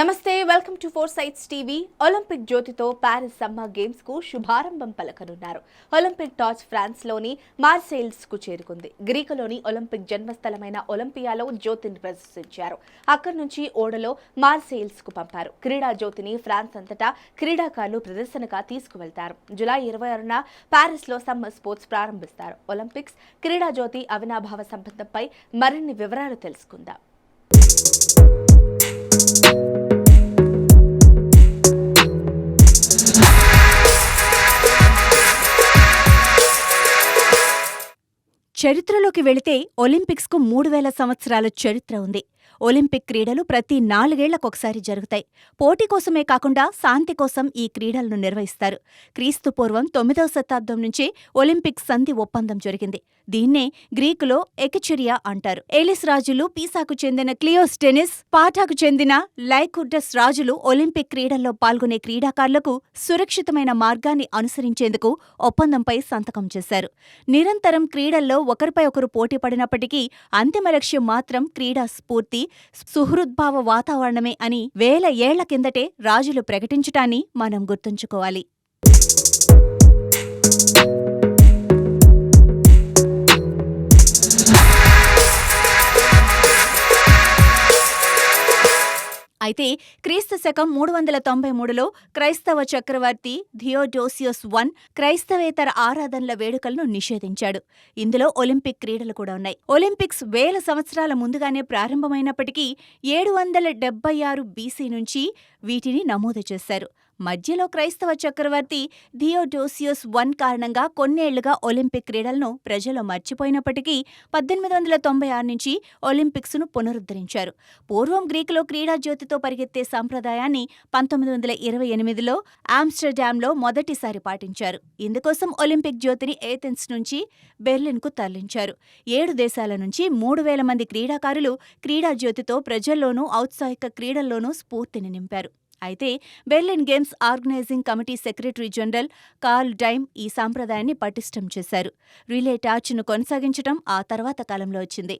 నమస్తే welcome to four sites TV. Olympic జ్యోతితో Paris summer గేమ్స్కు శుభారంభం పలకనున్నారు. ఒలింపిక్ టార్చ్ ఫ్రాన్స్లోని మార్సెయిల్స్కు చేరుకుంది. గ్రీకులోని ఒలింపిక్ జన్మస్థలమైన ఒలింపియాలో జ్యోతిని ప్రదర్శించారు. అక్కడి నుంచి ఓడలో మార్సెయిల్స్కు పంపారు. క్రీడా జ్యోతిని ఫ్రాన్స్ అంతటా క్రీడాకారులు ప్రదర్శనగా తీసుకువెళ్తారు. జులై ఇరవై ఆరున ప్యారిస్లో సమ్మర్ స్పోర్ట్స్ ప్రారంభిస్తారు. ఒలింపిక్స్ క్రీడా జ్యోతి అవినాభావ సంబంధంపై మరిన్ని వివరాలు తెలుసుకుందాం. చరిత్రలోకి వెళితే ఒలింపిక్స్కు మూడు వేల సంవత్సరాల చరిత్ర ఉంది. ఒలింపిక్ క్రీడలు ప్రతి నాలుగేళ్ళకొకసారి జరుగుతాయి. పోటీ కోసమే కాకుండా శాంతి కోసం ఈ క్రీడలను నిర్వహిస్తారు. క్రీస్తు పూర్వం తొమ్మిదవ శతాబ్దం నుంచే ఒలింపిక్ సంధి ఒప్పందం జరిగింది. దీన్నే గ్రీకులో ఎకిచెరియా అంటారు. ఏలిస్ రాజులు పీసాకు చెందిన క్లియోస్టెనిస్ పాఠాకు చెందిన లైకుడ్డస్ రాజులు ఒలింపిక్ క్రీడల్లో పాల్గొనే క్రీడాకారులకు సురక్షితమైన మార్గాన్ని అనుసరించేందుకు ఒప్పందంపై సంతకం చేశారు. నిరంతరం క్రీడల్లో ఒకరిపై ఒకరు పోటీ పడినప్పటికీ అంతిమ లక్ష్యం మాత్రం క్రీడా స్ఫూర్తి సుహృద్భావ వాతావరణమే అని వేల ఏళ్ళ కిందటే రాజులు ప్రకటించటాన్ని మనం గుర్తుంచుకోవాలి. అయితే క్రీస్తు శకం మూడు వందల తొంభై మూడులో క్రైస్తవ చక్రవర్తి థియోడోసియస్ వన్ క్రైస్తవేతర ఆరాధనల వేడుకలను నిషేధించాడు. ఇందులో ఒలింపిక్ క్రీడలు కూడా ఉన్నాయి. ఒలింపిక్స్ వేల సంవత్సరాల ముందుగానే ప్రారంభమైనప్పటికీ ఏడు వందల డెబ్బై ఆరు బీసీ నుంచి వీటిని నమోదు చేశారు. మధ్యలో క్రైస్తవ చక్రవర్తి థియోడోసియోస్ వన్ కారణంగా కొన్నేళ్ళుగా ఒలింపిక్ క్రీడలను ప్రజలు మర్చిపోయినప్పటికీ పద్దెనిమిది వందల తొంభై ఆరు నుంచి ఒలింపిక్స్ను పునరుద్ధరించారు. పూర్వం గ్రీకులో క్రీడా జ్యోతితో పరిగెత్తే సాంప్రదాయాన్ని పంతొమ్మిది వందల ఇరవై ఎనిమిదిలో ఆమ్స్టర్డామ్లో మొదటిసారి పాటించారు. ఇందుకోసం ఒలింపిక్ జ్యోతిని ఏథెన్స్ నుంచి బెర్లిన్కు తరలించారు. ఏడు దేశాల నుంచి మూడు వేల మంది క్రీడాకారులు క్రీడా జ్యోతితో ప్రజల్లోనూ ఔత్సాహిక క్రీడల్లోనూ స్ఫూర్తిని నింపారు. అయితే Berlin games organising committee secretary general Carl Diem ఈ సాంప్రదాయాన్ని పటిష్టం చేశారు. రిలే టార్చ్ను కొనసాగించడం ఆ తర్వాత కాలంలో వచ్చింది.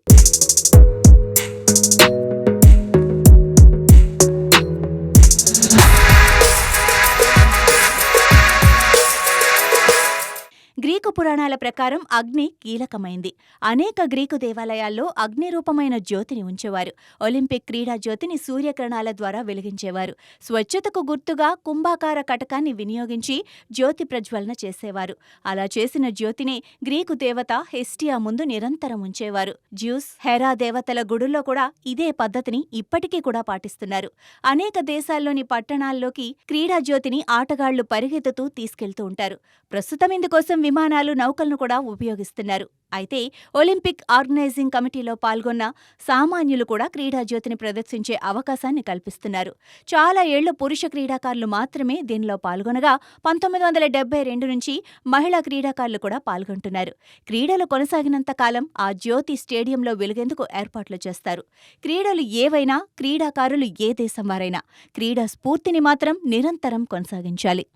గ్రీకు పురాణాల ప్రకారం అగ్ని కీలకమైంది. అనేక గ్రీకు దేవాలయాల్లో అగ్ని రూపమైన జ్యోతిని ఉంచేవారు. ఒలింపిక్ క్రీడా జ్యోతిని సూర్యకిరణాల ద్వారా వెలిగించేవారు. స్వచ్ఛతకు గుర్తుగా కుంభాకార కటకాన్ని వినియోగించి జ్యోతి ప్రజ్వలన చేసేవారు. అలా చేసిన జ్యోతిని గ్రీకు దేవత హెస్టియా ముందు నిరంతరం ఉంచేవారు. జ్యూస్ హెరా దేవతల గుడుల్లో కూడా ఇదే పద్ధతిని ఇప్పటికీ కూడా పాటిస్తున్నారు. అనేక దేశాల్లోని పట్టణాల్లోకి క్రీడా జ్యోతిని ఆటగాళ్ళు పరిగెత్తుతూ తీసుకెళ్తూ ఉంటారు. ప్రస్తుతం ఇందుకోసం విమానాలు నౌకలను కూడా ఉపయోగిస్తున్నారు. అయితే ఒలింపిక్ ఆర్గనైజింగ్ కమిటీలో పాల్గొన్న సామాన్యులు కూడా క్రీడా జ్యోతిని ప్రదర్శించే అవకాశాన్ని కల్పిస్తున్నారు. చాలా ఏళ్ళ పురుష క్రీడాకారులు మాత్రమే దీనిలో పాల్గొనగా పంతొమ్మిది వందల డెబ్బై రెండు నుంచి మహిళా క్రీడాకారులు కూడా పాల్గొంటున్నారు. క్రీడలు కొనసాగినంత కాలం ఆ జ్యోతి స్టేడియంలో వెలుగేందుకు ఏర్పాట్లు చేస్తారు. క్రీడలు ఏవైనా క్రీడాకారులు ఏ దేశం వారైనా క్రీడా స్ఫూర్తిని మాత్రం నిరంతరం కొనసాగించాలి.